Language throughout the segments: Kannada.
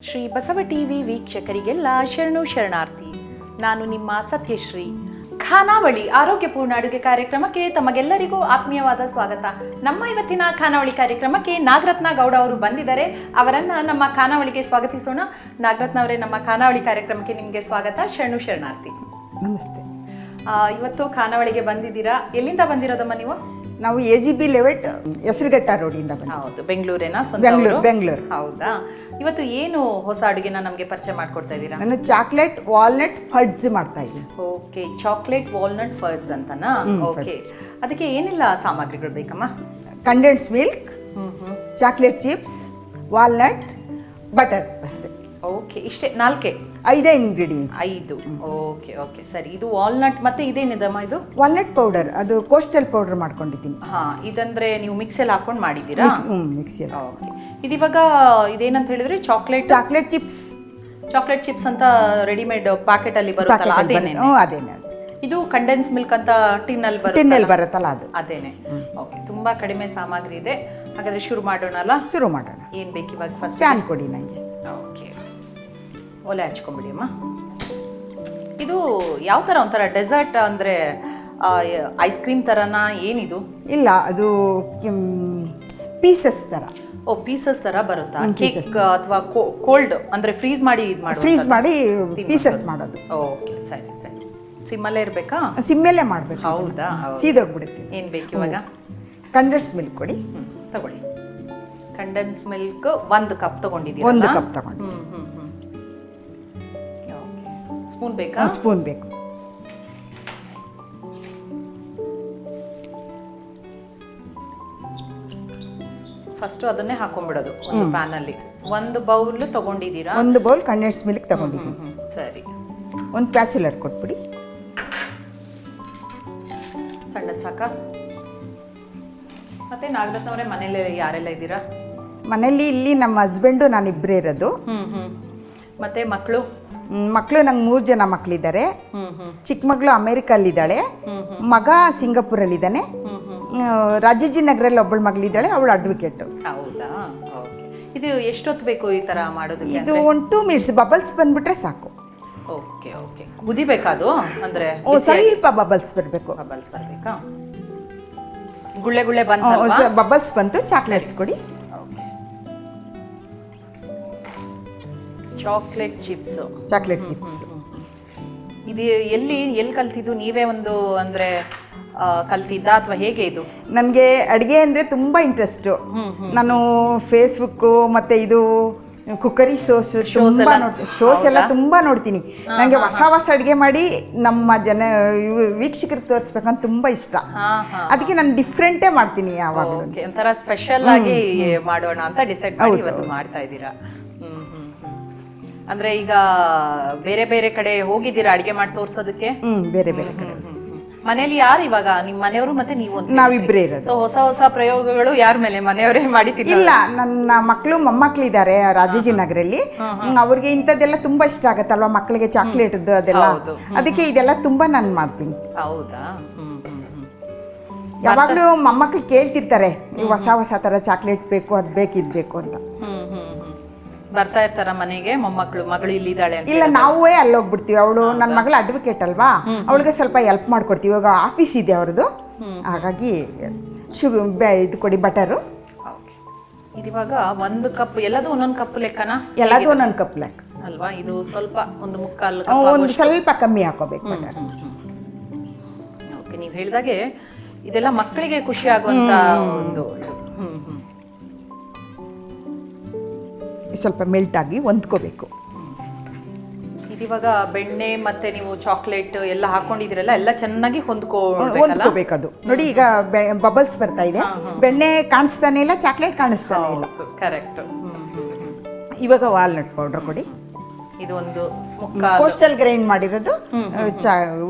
ಶ್ರೀ ಬಸವ ಟಿವಿ ವೀಕ್ಷಕರಿಗೆಲ್ಲ ಶರಣು ಶರಣಾರ್ಥಿ. ನಾನು ನಿಮ್ಮ ಸತ್ಯಶ್ರೀ. ಖಾನಾವಳಿ ಆರೋಗ್ಯಪೂರ್ಣ ಅಡುಗೆ ಕಾರ್ಯಕ್ರಮಕ್ಕೆ ತಮಗೆಲ್ಲರಿಗೂ ಆತ್ಮೀಯವಾದ ಸ್ವಾಗತ. ನಮ್ಮ ಇವತ್ತಿನ ಖಾನಾವಳಿ ಕಾರ್ಯಕ್ರಮಕ್ಕೆ ನಾಗರತ್ನ ಗೌಡ ಅವರು ಬಂದಿದ್ದಾರೆ. ಅವರನ್ನ ನಮ್ಮ ಖಾನಾವಳಿಗೆ ಸ್ವಾಗತಿಸೋಣ. ನಾಗರತ್ನ ಅವರೇ ನಮ್ಮ ಖಾನಾವಳಿ ಕಾರ್ಯಕ್ರಮಕ್ಕೆ ನಿಮಗೆ ಸ್ವಾಗತ. ಶರಣು ಶರಣಾರ್ಥಿ. ನಮಸ್ತೆ. ಇವತ್ತು ಖಾನಾವಳಿಗೆ ಬಂದಿದ್ದೀರಾ? ಎಲ್ಲಿಂದ ಬಂದಿರೋದಮ್ಮ ನೀವು? ನಾವು A G B layout Hesaraghatta ರೋಡಿಂದ ಹೌದು ಬೆಂಗಳೂರೇನಾ? ಬೆಂಗಳೂರು ಬೆಂಗಳೂರು. ಹೌದಾ? ಇವತ್ತು ಏನು ಹೊಸ ಅಡುಗೆನ ನಮಗೆ ಪರಿಚಯ ಮಾಡ್ಕೊಡ್ತಾ ಇದ್ದೀರಾ? ನಾನು ಚಾಕ್ಲೇಟ್ ವಾಲ್ನಟ್ ಫಡ್ಸ್ ಮಾಡ್ತಾ ಇದ್ದೀನಿ. ಓಕೆ ಚಾಕ್ಲೇಟ್ ವಾಲ್ನಟ್ ಫಡ್ಸ್ ಅಂತನಾ? ಓಕೆ ಅದಕ್ಕೆ ಏನೆಲ್ಲ ಸಾಮಗ್ರಿಗಳು ಬೇಕಮ್ಮ? Condensed milk chocolate chips walnut butter ಅಷ್ಟೇ. ಓಕೆ ಇಷ್ಟೇ ನಾಲ್ಕೆ. ಐದೇ ಇಂಗ್ರೀಡಿಯೆಂಟ್ಸ್ ಐದು. ಓಕೆ ಓಕೆ ಸರಿ ಇದು ವಾಲ್ನಟ್ ಮತ್ತೆ ಇದೇನಿದಮ್ಮ ಇದು? ವಾಲ್ನಟ್ ಪೌಡರ್ ಅದು ಕೋಸ್ಟಲ್ ಪೌಡರ್ ಮಾಡ್ಕೊಂಡಿದ್ದೀನಿ. ಹಾ ಇದಂದ್ರೆ ನೀವು ಮಿಕ್ಸಲ್ಲಿ ಹಾಕೊಂಡು ಮಾಡಿದ್ದೀರಾ? ಹ್ಞೂ ಮಿಕ್ಸಿಯಲ್ಲಿ ಓಕೆ ಇದಿವಾಗ ಇದೇನಂತ ಹೇಳಿದ್ರೆ chocolate chocolate chips chocolate chips ಅಂತ ರೆಡಿಮೇಡ್ ಪ್ಯಾಕೆಟ್ ಅಲ್ಲಿ ಬರುತ್ತಲ್ಲ ಅದೇನೆ ಅದೇನೆ ಇದು ಕಂಡೆನ್ಸ್ ಮಿಲ್ಕ್ ಅಂತ ಟಿನ್ ಅಲ್ಲಿ ಬರುತ್ತೆ ಟಿನ್ನಲ್ಲಿ ಬರುತ್ತಲ್ಲ ಅದು. ಅದೇನೆ. ಓಕೆ ತುಂಬಾ ಕಡಿಮೆ ಸಾಮಗ್ರಿ ಇದೆ. ಹಾಗಾದ್ರೆ ಶುರು ಮಾಡೋಣ ಅಲ್ಲ ಶುರು ಮಾಡೋಣ. ಏನ್ ಬೇಕು ಇವಾಗ ಫಸ್ಟ್ ಫ್ಯಾನ್ ಕೊಡಿ ನನಗೆ ಒಲೆ ಹಚ್ಕೊಂಬಿಡಿ ಅಮ್ಮ. ಇದು ಯಾವ ಥರ ಒಂಥರ ಡೆಸರ್ಟ್ ಅಂದರೆ ಐಸ್ ಕ್ರೀಮ್ ಥರನಾ ಏನಿದು? ಇಲ್ಲ ಅದು ಪೀಸಸ್ ಥರ ಓ ಪೀಸಸ್ ಥರ ಬರುತ್ತಾ? ಕೇಕ್ ಅಥವಾ ಕೋಲ್ಡ್ ಅಂದರೆ ಫ್ರೀಸ್ ಮಾಡಿ ಇದು ಮಾಡಿ ಫ್ರೀಸ್ ಮಾಡಿ ಪೀಸಸ್ ಮಾಡೋದು. ಓಕೆ ಸರಿ ಸರಿ. ಸಿಮ್ಮಲ್ಲೇ ಇರಬೇಕಾ? ಸಿಮ್ಮೆಲ್ಲೇ ಮಾಡಬೇಕು ಹೌದಾ? ಸೀದೋಗ್ಬಿಡುತ್ತೆ ಏನು ಬೇಕು ಇವಾಗ? ಕಂಡೆನ್ಸ್ ಮಿಲ್ಕ್ ಕೊಡಿ. ಹ್ಞೂ ತಗೊಳ್ಳಿ. ಕಂಡೆನ್ಸ್ ಮಿಲ್ಕ್ ಒಂದು ಕಪ್ ತಗೊಂಡಿದ್ದೀವಿ ಒಂದು ಕಪ್ ತಗೊಂಡು ಹ್ಞೂ ಹ್ಞೂ ಸ್ಪೂನ್ ಬೇಕಾ? ಸ್ಪೂನ್ ಬೇಕು. ಫಸ್ಟ್ ಅದನ್ನೇ ಹಾಕೊಂಡ್ಬಿಡೋದು ಒಂದು ಪ್ಯಾನ್ ಅಲ್ಲಿ ಒಂದು ಬೌಲ್ ತಗೊಂಡಿದ್ದೀರಾ? ಒಂದು ಬೌಲ್ ಕಂಡೆನ್ಸ್ ಮಿಲ್ಕ್ ತಗೊಂಡಿದ್ದೀನಿ. ಸರಿ. ಒಂದು ಪ್ಯಾಚುಲರ್ ಕೊಟ್ಬಿಡಿ. ಸಣ್ಣದು ಸಾಕ? ಮತ್ತೆ ನಾಗರತ್ನ ಅವರೇ ಮನೇಲಿ ಯಾರೆಲ್ಲ ಇದ್ದೀರಾ? ಮನೇಲಿ ಇಲ್ಲಿ ನಮ್ಮ ಹಸ್ಬೆಂಡು ನಾನು ಇಬ್ಬರೇ ಇರೋದು. ಹ್ಞೂ ಹ್ಞೂ ಮತ್ತೆ ಮಕ್ಕಳು ಮಕ್ಕಳು ನಂಗೆ ಮೂರು ಜನ ಮಕ್ಕಳಿದ್ದಾರೆ ಚಿಕ್ಕ ಮಗಳು ಅಮೇರಿಕಲ್ಲಿದ್ದಾಳೆ. ಮಗ ಸಿಂಗಾಪುರಲ್ಲಿದ್ದಾನೆ. ರಾಜಾಜಿ ನಗರಲ್ಲಿ ಒಬ್ಬಳು ಮಗಳಿದ್ದಾಳೆ ಅವಳು ಅಡ್ವೊಕೇಟ್. ಹೌದಾ? ಓಕೆ. ಇದು ಎಷ್ಟೊತ್ತು ಬೇಕು ಈ ತರ ಮಾಡೋದು ಇದು ಒಂದು ಟೂ ಮಿನಿಟ್ಸ್ ಬಬಲ್ಸ್ ಬಂದ್ಬಿಟ್ರೆ ಸಾಕು. Okay okay. ಕುದಿಬೇಕಾ ಅದು? ಅಂದ್ರೆ ಸ್ವಲ್ಪ ಬಬಲ್ಸ್ ಬರಬೇಕು. ಬಬಲ್ಸ್ ಬರಬೇಕಾ? ಗುಳ್ಳೆ ಗುಳ್ಳೆ ಬಂತು ಬಬಲ್ಸ್ ಬಂತು ಚಾಕ್ಲೇಟ್ಸ್ ಕೊಡಿ. ಚಾಕ್ಲೇಟ್ ಚಿಪ್ಸ್ ಚಾಕ್ಲೇಟ್ ಚಿಪ್ಸ್ ಇದು ಎಲ್ಲಿ ಎಲ್ಲಿ ಕಲ್ತಿದ್ದು? ನೀವೇ ಒಂದು ಅಂದ್ರೆ ಕಲ್ತಿದ್ದ ಅಥವಾ ಹೇಗೆ ಇದು? ನನಗೆ ಅಡುಗೆ ಅಂದರೆ ತುಂಬ ಇಂಟ್ರೆಸ್ಟು ನಾನು ಫೇಸ್ಬುಕ್ಕು ಮತ್ತು ಇದು ಕುಕ್ಕರಿ ಶೋಸ್ ತುಂಬ ನೋಡ್ತೀನಿ ಶೋಸ್ ಎಲ್ಲ ತುಂಬ ನೋಡ್ತೀನಿ. ನನಗೆ ಹೊಸ ಹೊಸ ಅಡುಗೆ ಮಾಡಿ ನಮ್ಮ ಜನ ವೀಕ್ಷಕರು ವೀಕ್ಷಕರಿಗೆ ತೋರಿಸ್ಬೇಕಂತ ತುಂಬ ಇಷ್ಟ. ಅದಕ್ಕೆ ನಾನು ಡಿಫ್ರೆಂಟೇ ಮಾಡ್ತೀನಿ ಯಾವಾಗ ಒಂಥರ ಸ್ಪೆಷಲ್ ಆಗಿ ಮಾಡೋಣ ಅಂತ ಡಿಸೈಡ್ ಮಾಡಿ ಇವತ್ತು ಮಾಡ್ತಾ ಇದ್ದೀರಾ. ಅಂದ್ರೆ ಈಗ ಬೇರೆ ಬೇರೆ ಕಡೆ ಹೋಗಿದ್ದೀರಾ ಅಡಿಗೆ ಮಾಡಿ ತೋರ್ಸೋದಕ್ಕೆ? ಹ್ಮ್ ಬೇರೆ ಬೇರೆ ಕಡೆ. ಮನೇಲಿ ಯಾರು ಇವಾಗ? ನಿಮ್ಮ ಮನೆಯವರು ಮತ್ತೆ ನೀವು ಅಂತ ನಾವಿಬ್ಬರೇ ಇರೋದು. ಸೊ ಹೊಸ ಹೊಸ ಪ್ರಯೋಗಗಳು ಯಾರ ಮೇಲೆ? ಮನೆಯವರೇ ಮಾಡಿ? ಇಲ್ಲ ನನ್ನ ಮಕ್ಕಳು ಮೊಮ್ಮಕ್ಕಳಿದ್ದಾರೆ ರಾಜಾಜಿನಗರಲ್ಲಿ ಅವ್ರಿಗೆ ಇಂಥದ್ದೆಲ್ಲ ತುಂಬಾ ಇಷ್ಟ ಆಗತ್ತಲ್ವ ಮಕ್ಕಳಿಗೆ ಚಾಕ್ಲೇಟ್ದು ಅದೆಲ್ಲ. ಅದಕ್ಕೆ ಇದೆಲ್ಲ ತುಂಬಾ ನಾನು ಮಾಡ್ತೀನಿ. ಹೌದಾ? ಯಾವಾಗಲೂ ಮೊಮ್ಮಕ್ಳು ಕೇಳ್ತಿರ್ತಾರೆ ಹೊಸ ಹೊಸ ಥರ ಚಾಕ್ಲೇಟ್ ಬೇಕು ಅದು ಬೇಕು ಇದು ಬೇಕು ಅಂತ. ಬರ್ತಾ ಇರ್ತಾರ ಮನೆಗೆ? ಮೊಮ್ಮಕ್ಕಳು ಮಗಳು ಇಲ್ಲಿದ್ದಾಳೆ ಅಂತ ಇಲ್ಲ ನಾವೇ ಅಲ್ಲೋಗ್ಬಿಡ್ತೀವಿ. ಅವಳು ನನ್ನ ಮಗಳು ಅಡ್ವೊಕೇಟ್ ಅಲ್ವಾ? ಅವಳಿಗೆ ಸ್ವಲ್ಪ ಹೆಲ್ಪ್ ಮಾಡ್ಕೊಡ್ತೀವಿ. ಇವಾಗ ಆಫೀಸ್ ಇದೆ ಅವ್ರದ್ದು. ಹಾಗಾಗಿ ಶುಗರ್ ಇದು ಕೊಡಿ ಬಟರು ಓಕೆ. ಇದಿವಾಗ ಒಂದು ಕಪ್ ಎಲ್ಲದೂ ಒಂದೊಂದು ಕಪ್ ಲೆಕ್ಕನ? ಎಲ್ಲದೂ ಒಂದೊಂದು ಕಪ್ ಲೆಕ್ಕ. ಅಲ್ವಾ? ಇದು ಸ್ವಲ್ಪ ಒಂದು ಮುಕ್ಕಾಲು ಒಂದು ಸ್ವಲ್ಪ ಕಮ್ಮಿ ಹಾಕೋಬೇಕು ಓಕೆ ನೀವು ಹೇಳಿದಾಗೆ ಇದೆಲ್ಲ ಮಕ್ಕಳಿಗೆ ಖುಷಿ ಆಗುವಂತ ಒಂದು ಸ್ವಲ್ಪ ಮೆಲ್ಟ್ ಆಗಿ ಹೊಂದ್ಕೋಬೇಕು. ಇವಾಗ ಬೆಣ್ಣೆ ಮತ್ತೆ ನೀವು ಚಾಕ್ಲೇಟ್ ಎಲ್ಲ ಹಾಕೊಂಡಿದ್ರಲ್ಲ ಎಲ್ಲ ಚೆನ್ನಾಗಿ ಹೊಂದ್ಕೊಳ್ಬೇಕಲ್ಲ? ಅದು ನೋಡಿ ಈಗ ಬಬಲ್ಸ್ ಬರ್ತಾ ಇದೆ. ಬೆಣ್ಣೆ ಕಾಣಿಸ್ತಾನೆ ಇಲ್ಲ ಚಾಕ್ಲೇಟ್ ಕಾಣಿಸ್ತಾನೆ ಇಲ್ಲ. ಕರೆಕ್ಟ್ ಇವಾಗ ವಾಲ್ನಟ್ ಪೌಡರ್ ಕೊಡಿ. ಇದು ಒಂದು ಕೋಸ್ಟಲ್ ಗ್ರೈಂಡ್ ಮಾಡಿರೋದು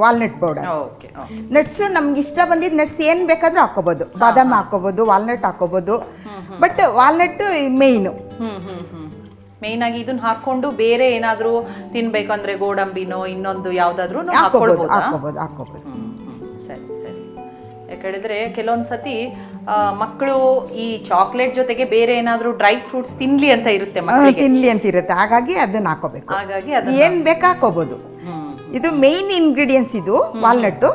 ವಾಲ್ನಟ್ ಪೌಡರ್ ಓಕೆ ನಟ್ಸ್ ನಮ್ಗೆ ಇಷ್ಟ ಬಂದಿದ್ದು ನಟ್ಸ್ ಏನು ಬೇಕಾದರೂ ಹಾಕೋಬೋದು ಬಾದಾಮಿ ಹಾಕೋಬೋದು ವಾಲ್ನಟ್ ಹಾಕೋಬೋದು ಬಟ್ ವಾಲ್ನಟ್ ಮೇಯ್ನು ಮೇನ್ ಆಗಿ ಇದನ್ನ ಹಾಕೊಂಡು ಬೇರೆ ಏನಾದ್ರು ತಿನ್ಬೇಕು ಅಂದ್ರೆ ಗೋಡಂಬಿನೋ ಇನ್ನೊಂದು ಯಾವ್ದಾದ್ರು ಹಾಕೋಬೋದು ಹಾಕೊಳ್ಬೋದಾ ಹಾಕೋಬೋದು ಹಾಕೋಬೋದು ಸರಿ ಸರಿ. ಯಾಕಂದ್ರೆ ಕೆಲವೊಂದ್ಸತಿ ಮಕ್ಕಳು ಈ ಚಾಕ್ಲೇಟ್ ಜೊತೆಗೆ ಬೇರೆ ಏನಾದರೂ ಡ್ರೈ ಫ್ರೂಟ್ಸ್ ತಿನ್ಲಿ ಅಂತ ಇರುತ್ತೆ ಮಕ್ಕಳಿಗೆ ತಿನ್ಲಿ ಅಂತ ಇರುತ್ತೆ. ಹಾಗಾಗಿ ಅದನ್ನ ಹಾಕೋಬೇಕು ಹಾಗಾಗಿ ಏನ್ ಬೇಕಾ ಹಾಕೋಬಹುದು ಇದು ಮೇನ್ ಇಂಗ್ರೀಡಿಯೆಂಟ್ಸ್ ಇದು ವಾಲ್ನಟ್ಟು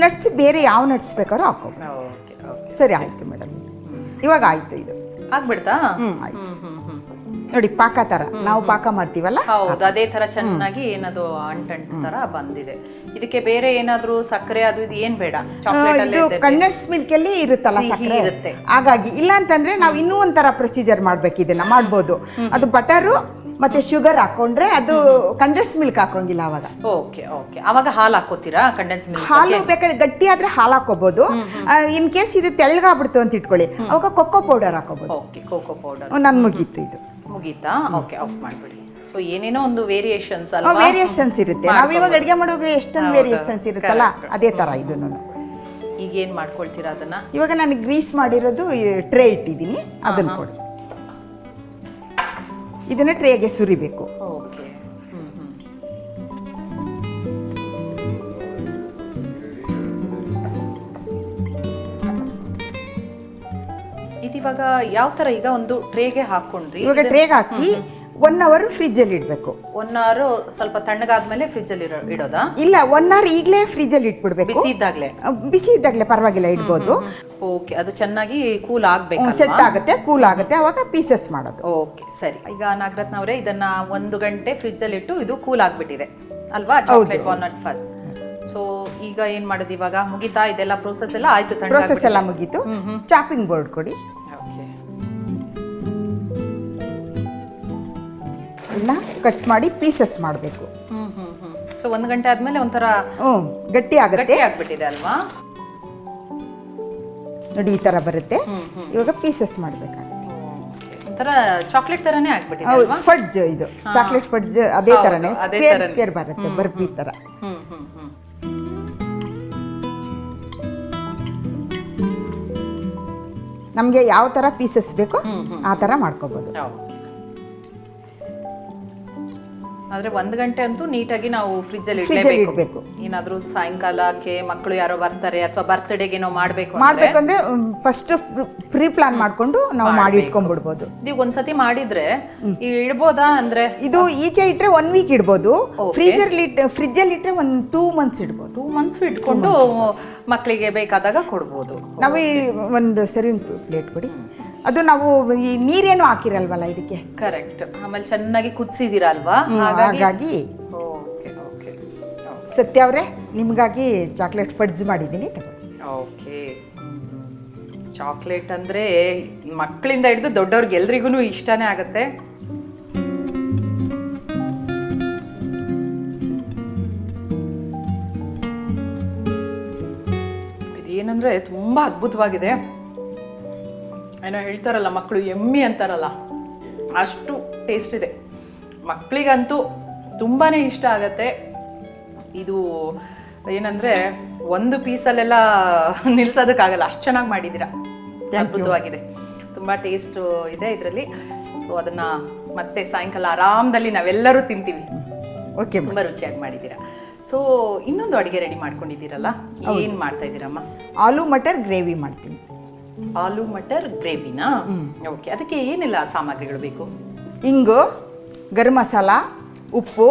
ನಟ್ಸ್ ಬೇರೆ ಯಾವ ನಟ್ಸ್ ಬೇಕಾದ್ರೂ ಓಕೆ ಸರಿ ಆಯ್ತು ಮೇಡಮ್ ಇವಾಗ ಆಯ್ತು ಇದು. ಆಗ್ಬಿಡ್ತಾ? ಹ್ಮ್ ಆಯ್ತು. ನೋಡಿ ಪಾಕ ತರ. ನಾವು ಪಾಕ ಮಾಡ್ತೀವಲ್ಲ? ಹೌದು ಅದೇ ತರ ಚೆನ್ನಾಗಿ ಏನದು ಅಂಟಂಟ್ ತರ ಬಂದಿದೆ. ಇದಕ್ಕೆ ಬೇರೆ ಏನಾದ್ರೂ ಸಕ್ಕರೆ ಅದು ಇದು ಏನ್ ಬೇಡ? ಇದು ಕಂಡೆನ್ಸ್ ಮಿಲ್ಕ್ ಅಲ್ಲಿ ಇರುತ್ತಲ್ಲ ಸಕ್ಕರೆ? ಇರುತ್ತೆ. ಹಾಗಾಗಿ ಇಲ್ಲ ಅಂತಂದ್ರೆ ನಾವು ಇನ್ನೂ ಒಂಥರ ಪ್ರೊಸೀಜರ್ ಮಾಡ್ಬೇಕಿದೆ ಇದನ್ನ ಮಾಡ್ಬೋದು. ಅದು ಬಟರು ಮತ್ತೆ ಶುಗರ್ ಹಾಕೊಂಡ್ರೆ ಅದು ಕಂಡೆನ್ಸ್ ಮಿಲ್ಕ್ ಹಾಕೋಂಗಿಲ್ಲ ಅವಾಗ. ಓಕೆ ಓಕೆ ಅವಾಗ ಹಾಲು ಹಾಕೋತೀರಾ ಕಂಡೆನ್ಸ್ ಮಿಲ್ಕ್ ಹಾಲು ಬೇಕಾದ್ರೆ ಗಟ್ಟಿ ಆದ್ರೆ ಹಾಲು ಹಾಕೋಬಹುದು ಇನ್ ಕೇಸ್ ಇದು ತೆಳ್ಳಗಾಗ್ಬಿಡ್ತು ಅಂತ ಇಟ್ಕೊಳ್ಳಿ. ಅವಾಗ ಕೊಕ್ಕೋ ಪೌಡರ್ ಹಾಕೋಬಹುದು ಓಕೆ ಕೋಕೋ ಪೌಡರ್ ನನ್ ಮುಗೀತು ಇದು. ಮುಗೀತಾ? ಓಕೆ ಆಫ್ ಮಾಡ್ಬಿಡಿ. ಸೊ ಏನೇನೋ ಒಂದು ವೇರಿಯೇಷನ್ಸ್ ಅಲ್ವಾ? ವೇರಿಯೇಷನ್ಸ್ ಇರುತ್ತೆ. ನಾವು ಇವಾಗ ಅಡುಗೆ ಮಾಡುವಾಗ ಎಷ್ಟೊಂದು ವೇರಿಯೇಷನ್ಸ್ ಇರುತ್ತಲ್ಲ ಅದೇ ತರ ಇದನ್ನು ಈಗ ಏನು ಮಾಡ್ಕೊಳ್ತೀರಾ ಅದನ್ನ? ಇವಾಗ ನಾನು ಗ್ರೀಸ್ ಮಾಡಿರೋದು ಟ್ರೇ ಇಟ್ಟಿದ್ದೀನಿ. ಅದನ್ನ ಕೊಡಿ. ಇದನ್ನ ಟ್ರೇಗೆ ಸುರಿಬೇಕು. ಇದಿವಾಗ ಯಾವ ತರ ಈಗ ಒಂದು ಟ್ರೇಗೆ ಹಾಕೊಂಡ್ರಿ? ಇವಾಗ ಟ್ರೇಗೆ ಹಾಕಿ ಒನ್ ಅವರ್ ಫ್ರಿಜ್ ಅಲ್ಲಿ ಇಡಬೇಕು. ಒನ್ ಅವರ್ ಸ್ವಲ್ಪ ತಣ್ಣಗಾದ್ಮೇಲೆ ಫ್ರಿಜ್ ಅಲ್ಲಿ ಇಡೋದಾ? ಇಲ್ಲ ಒನ್ ಅವರ್ ಈಗಲೇ ಫ್ರಿಜ್ ಅಲ್ಲಿ ಇಟ್ಬಿಡ್ಬೇಕು. ಬಿಸಿ ಇದ್ದಾಗಲೇ? ಬಿಸಿ ಇದ್ದಾಗಲೇ ಪರವಾಗಿಲ್ಲ ಇಡ್ಬೋದು. ಓಕೆ ಅದು ಚೆನ್ನಾಗಿ ಕೂಲ್ ಆಗ್ಬೇಕು ಸೆಟ್ ಆಗುತ್ತೆ ಕೂಲ್ ಆಗುತ್ತೆ ಅವಾಗ ಪೀಸಸ್ ಮಾಡೋದು. ಓಕೆ ಸರಿ. ಈಗ ನಾಗರತ್ನ ಅವರೇ ಇದನ್ನ ಒಂದು ಗಂಟೆ ಫ್ರಿಜ್ ಅಲ್ಲಿ ಇಟ್ಟು ಇದು ಕೂಲ್ ಆಗ್ಬಿಟ್ಟಿದೆ. ಅಲ್ವಾ? ಚಾಕ್ಲೇಟ್ ವಾಲ್ನಟ್ ಫಸ್ ಸೊ ಈಗ ಏನ್ ಮಾಡೋದು ಇವಾಗ? ಮುಗಿತಾ? ಇದೆಲ್ಲ ಪ್ರೋಸೆಸ್ ಎಲ್ಲ ಆಯ್ತು ಪ್ರೋಸೆಸ್ ಎಲ್ಲ ಮುಗೀತು. ಚಾಪಿಂಗ್ ಬೋರ್ಡ್ ಕೊಡಿ. ಇಲ್ಲ ಕಟ್ ಮಾಡಿ ಪೀಸಸ್ ಮಾಡಬೇಕು. ಸೊ ಒಂದು ಗಂಟೆ ಆದ್ಮೇಲೆ ಒಂಥರ ಹ್ಞೂ ಗಟ್ಟಿ ಆಗುತ್ತೆ. ಗಟ್ಟಿ ಆಗ್ಬಿಟ್ಟಿದೆ ಅಲ್ವಾ? ನೋಡಿ ಈ ಥರ ಬರುತ್ತೆ. ಇವಾಗ ಪೀಸಸ್ ಮಾಡಬೇಕಾಗುತ್ತೆ. ಒಂಥರ ಚಾಕ್ಲೇಟ್ ತರನೇ ಆಗ್ಬಿಟ್ಟಿದೆ ಫಡ್ಜ್ ಇದು. ಚಾಕ್ಲೇಟ್ ಫಡ್ಜ್ ಅದೇ ತರನೇ. ಸ್ಕ್ವೇರ್ ಸ್ಕ್ವೇರ್ ಬರುತ್ತೆ ಬರ್ಫಿ ತರ. ನಮ್ಗೆ ಯಾವ ತರ ಪೀಸಸ್ ಬೇಕೋ ಆ ತರ ಮಾಡ್ಕೋಬಹುದು ಆದ್ರೆ ಒಂದ್ ಗಂಟೆ ಅಂತೂ ನೀಟಾಗಿ ನಾವು ಫ್ರಿಜ್ ಅಲ್ಲಿ ಇಡಲೇಬೇಕು ಅಲ್ಲಿ ಇಡ್ಲೇಬೇಕು. ಏನಾದ್ರೂ ಸಾಯಂಕಾಲಕ್ಕೆ ಮಕ್ಕಳು ಯಾರೋ ಬರ್ತಾರೆ ಅಥವಾ ಬರ್ತ್ಡೇಗೆ ಏನೋ ಮಾಡ್ಬೇಕು ಅಂದ್ರೆ ಮಾಡ್ಬೇಕಂದ್ರೆ ಫಸ್ಟ್ ಪ್ರೀ ಪ್ಲಾನ್ ಮಾಡ್ಕೊಂಡು ನಾವು ಮಾಡಿ ಇಟ್ಕೊಂಡ್ಬಿಡ್ಬೋದು. ನೀವು ಒಂದ್ಸತಿ ಮಾಡಿದ್ರೆ ಇಡ್ಬೋದಾ ಅಂದ್ರೆ? ಇದು ಈಚೆ ಇಟ್ರೆ ಒನ್ ವೀಕ್ ಇಡ್ಬೋದು. ಫ್ರೀಜರ್ ಇಟ್ ಫ್ರಿಜ್ ಅಲ್ಲಿ ಇಟ್ರೆ ಒಂದು ಟೂ ಮಂತ್ಸ್ ಇಡ್ಬೋದು. ಟೂ ಮಂತ್ಸ್ ಇಟ್ಕೊಂಡು ಮಕ್ಕಳಿಗೆ ಬೇಕಾದಾಗ ಕೊಡ್ಬೋದು. ನಾವು ಈ ಒಂದು ಸರ್ವಿಂಗ್ ಪ್ಲೇಟ್ ಕೊಡಿ ಅದು ನಾವು ಈ ನೀರೇನು ಹಾಕಿರಲ್ವಲ್ಲ ಇದಕ್ಕೆ? ಕರೆಕ್ಟ್ ಆಮೇಲೆ ಚೆನ್ನಾಗಿ ಕುದಿಸಿದಿರಲ್ವಾ ಹಾಗಾಗಿ ಹಾಗಾಗಿ ಓಕೆ ಓಕೆ. ಸತ್ಯ ಅವರೇ ನಿಮಗಾಗಿ ಚಾಕ್ಲೇಟ್ ಫಡ್ಜ್ ಮಾಡಿದ್ದೀನಿ. ಓಕೆ. ಚಾಕ್ಲೇಟ್ ಅಂದ್ರೆ ಮಕ್ಕಳಿಂದ ಹಿಡಿದು ದೊಡ್ಡವ್ರಿಗೆ ಎಲ್ರಿಗೂ ಇಷ್ಟನೇ ಆಗುತ್ತೆ. ಇದೇನಂದ್ರೆ ತುಂಬಾ ಅದ್ಭುತವಾಗಿದೆ. ಏನೋ ಹೇಳ್ತಾರಲ್ಲ ಮಕ್ಕಳು ಎಮ್ಮಿ ಅಂತಾರಲ್ಲ ಅಷ್ಟು ಟೇಸ್ಟ್ ಇದೆ. ಮಕ್ಕಳಿಗಂತೂ ತುಂಬಾ ಇಷ್ಟ ಆಗತ್ತೆ. ಇದು ಏನಂದ್ರೆ ಒಂದು ಪೀಸಲ್ಲೆಲ್ಲ ನಿಲ್ಸೋದಕ್ಕಾಗಲ್ಲ ಅಷ್ಟು ಚೆನ್ನಾಗಿ ಮಾಡಿದ್ದೀರಾ. ಅದ್ಭುತವಾಗಿದೆ. ತುಂಬ ಟೇಸ್ಟ್ ಇದೆ ಇದರಲ್ಲಿ. ಸೊ ಅದನ್ನ ಮತ್ತೆ ಸಾಯಂಕಾಲ ಆರಾಮದಲ್ಲಿ ನಾವೆಲ್ಲರೂ ತಿಂತೀವಿ. ಓಕೆ ತುಂಬ ರುಚಿಯಾಗಿ ಮಾಡಿದ್ದೀರಾ. ಸೊ ಇನ್ನೊಂದು ಅಡುಗೆ ರೆಡಿ ಮಾಡ್ಕೊಂಡಿದ್ದೀರಲ್ಲ? ಏನು ಮಾಡ್ತಾ ಇದ್ದೀರಮ್ಮ? ಆಲೂ ಮಟರ್ ಗ್ರೇವಿ ಮಾಡ್ತೀನಿ. ಆಲೂ ಮಟರ್ ಗ್ರೇವಿನಾ? ಓಕೆ ಅದಕ್ಕೆ ಏನೆಲ್ಲ ಸಾಮಗ್ರಿಗಳು ಬೇಕು? ಇಂಗು ಗರಂ ಮಸಾಲ ಉಪ್ಪು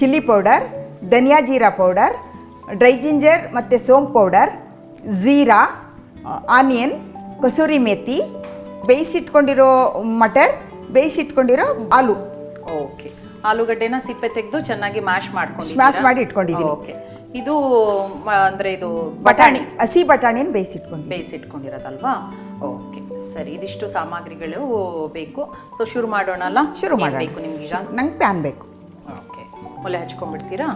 ಚಿಲ್ಲಿ ಪೌಡರ್ ಧನಿಯಾ ಜೀರಾ ಪೌಡರ್ ಡ್ರೈ ಜಿಂಜರ್ ಮತ್ತು ಸೋಂಪು ಪೌಡರ್ ಜೀರಾ ಆನಿಯನ್ ಕಸೂರಿ ಮೇಥಿ ಬೇಯಿಸಿಟ್ಕೊಂಡಿರೋ ಮಟರ್ ಬೇಯಿಸಿಟ್ಕೊಂಡಿರೋ ಆಲೂ. ಓಕೆ ಆಲೂಗಡ್ಡೆನ ಸಿಪ್ಪೆ ತೆಗೆದು ಚೆನ್ನಾಗಿ ಮ್ಯಾಶ್ ಮಾಡ್ಕೊಂಡು ಸ್ಮ್ಯಾಶ್ ಮಾಡಿ ಇಟ್ಕೊಂಡಿದ್ದೀನಿ. ಓಕೆ ಇದು ಅಂದ್ರೆ ಇದು ಬಟಾಣಿ ಹಸಿ ಬಟಾಣಿಯನ್ನು ಬೇಯಿಸಿಟ್ಕೊಂಡು ಬೇಯಿಸಿಟ್ಕೊಂಡಿರೋದಲ್ವಾ? ಓಕೆ ಸರಿ ಇದಿಷ್ಟು ಸಾಮಗ್ರಿಗಳು ಬೇಕು. ಸೊ ಶುರು ಮಾಡೋಣಲ್ಲ ಶುರು ಮಾಡಬೇಕು ನಿಮ್ಗೆ ಈಗ ನಿಮ್ಗೀಗ? ನಂಗೆ ಪ್ಯಾನ್ ಬೇಕು. ಓಕೆ ಒಲೆ ಹಚ್ಕೊಂಡ್ಬಿಡ್ತೀರಾ?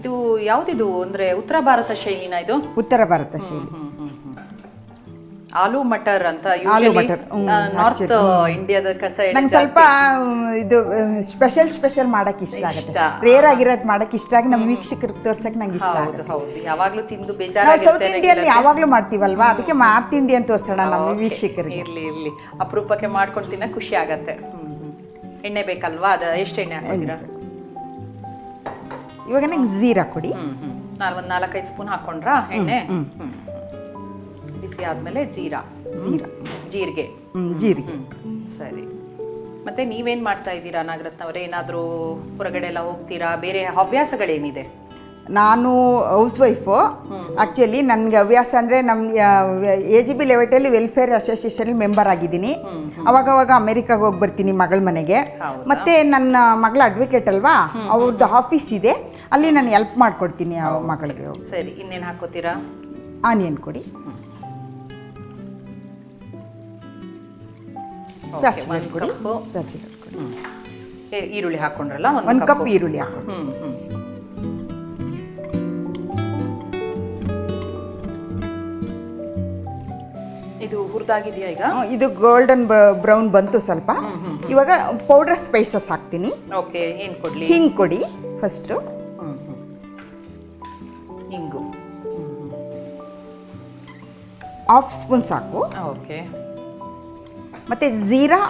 ಇದು ಯಾವುದಿದು ಅಂದ್ರೆ ಉತ್ತರ ಭಾರತ ಶೈಲಿನ ಇದು? ಉತ್ತರ ಭಾರತ ಶೈಲಿ. ಆಲೂ ಮಟರ್ ಅಂತ ಆಲೂ ಮಟರ್, ನಾರ್ತ್ ಇಂಡಿಯಾದ ಸೈಡ್ ನಂಗೆ ಸ್ವಲ್ಪ ಇದು ಸ್ಪೆಷಲ್ ಸ್ಪೆಷಲ್ ಮಾಡಕ್ಕೆ ಇಷ್ಟ ಆಗುತ್ತೆ. ರೇರ್ ಆಗಿರೋದು ಮಾಡಕ್ಕೆ ಇಷ್ಟ ಆಗಿ ನಮ್ಮ ವೀಕ್ಷಕರಿಗೆ ತೋರ್ಸಕ್ಕೆ ನಂಗೆ ಇಷ್ಟ ಆಗುತ್ತೆ. ಹೌದು. ಯಾವಾಗಲೂ ತಿಂದು ಬೇಜಾರು ಸೌತ್ ಇಂಡಿಯಲ್ಲಿ ಯಾವಾಗಲೂ ಮಾಡ್ತೀವಲ್ವಾ? ಅದಕ್ಕೆ ಮಾತ್ ಇಂಡಿಯನ್ ತೋರ್ಸೋಣ ನಮ್ಮ. ವೀಕ್ಷಕರಿಗೆ. ಇರ್ಲಿ ಇರ್ಲಿ. ಅಪರೂಪಕ್ಕೆ ಮಾಡ್ಕೊಂಡು ತಿನ್ನ ಖುಷಿ ಆಗತ್ತೆ. ಎಣ್ಣೆ ಬೇಕಲ್ವಾ? ಅದು ಎಷ್ಟು ಎಣ್ಣೆ ಹಾಕಿದ್ದೀರಾ ಇವಾಗ ನಂಗೆ ಜೀರಾ ಕೊಡಿ. ನಾನು ಒಂದು ನಾಲ್ಕೈದು ಸ್ಪೂನ್ ಹಾಕೊಂಡ್ರಾ ಎಣ್ಣೆ? ಹ್ಮ್. ಬಿಸಿ ಆದ್ಮೇಲೆ ಜೀರಾ. ಜೀರಾ. ಜೀರಿಗೆ. ಜೀರಿಗೆ. ಸರಿ. ಮತ್ತೆ ನೀವೇನ್ ಮಾಡ್ತಾ ಇದ್ದೀರಾ ನಾಗರತ್ನ ಅವರೇ? ಏನಾದರೂ ಹೊರಗಡೆ ಎಲ್ಲ ಹೋಗ್ತೀರಾ? ಬೇರೆ ಹವ್ಯಾಸಗಳೇನಿದೆ? ನಾನು ಹೌಸ್ ವೈಫು. ಆ್ಯಕ್ಚುಲಿ ನನಗೆ ಹವ್ಯಾಸ ಅಂದರೆ ನಮ್ಮ ಎ ಜಿ ಬಿ ಲೆವೆಟಲ್ಲಿ ವೆಲ್ಫೇರ್ ಅಸೋಸಿಯೇಷನ್ ಮೆಂಬರ್ ಆಗಿದ್ದೀನಿ. ಅವಾಗವಾಗ ಅಮೆರಿಕಾಗೆ ಹೋಗಿ ಬರ್ತೀನಿ ಮಗಳ ಮನೆಗೆ. ಮತ್ತೆ ನನ್ನ ಮಗಳ ಅಡ್ವೊಕೇಟ್ ಅಲ್ವಾ? ಅವ್ರದ್ದು ಆಫೀಸ್ ಇದೆ. ಅಲ್ಲಿ ನಾನು ಹೆಲ್ಪ್ ಮಾಡಿಕೊಡ್ತೀನಿ ಆ ಮಗಳಿಗೆ. ಸರಿ ಇನ್ನೇನು ಹಾಕೋತೀರಾ? ಆನಿಯನ್ ಕೊಡಿ. ಒಂದ್ ಕಪ್ಪು. ಕೊಡಿ ಏ, ಈರುಳ್ಳಿ ಹಾಕೊಂಡ್ರಲ್ಲ ಒಂದು ಕಪ್ ಈರುಳ್ಳಿ ಹಾಕೊಂಡು ಇದು ಹುರಿದಾಗಿದೆಯಾ ಈಗ? ಇದು ಗೋಲ್ಡನ್ ಬ್ರೌನ್ ಬಂತು ಸ್ವಲ್ಪ. ಇವಾಗ ಪೌಡರ್ ಸ್ಪೈಸಸ್ ಹಾಕ್ತೀನಿ. ಓಕೆ ಏನು ಕೊಡಲಿ? ಹಿಂಗೆ ಕೊಡಿ ಫಸ್ಟು. ಹಿಂಗು. ಹಾಫ್ ಸ್ಪೂನ್ ಸಾಕು. ಓಕೆ. ಮತ್ತು ಜೀರಾ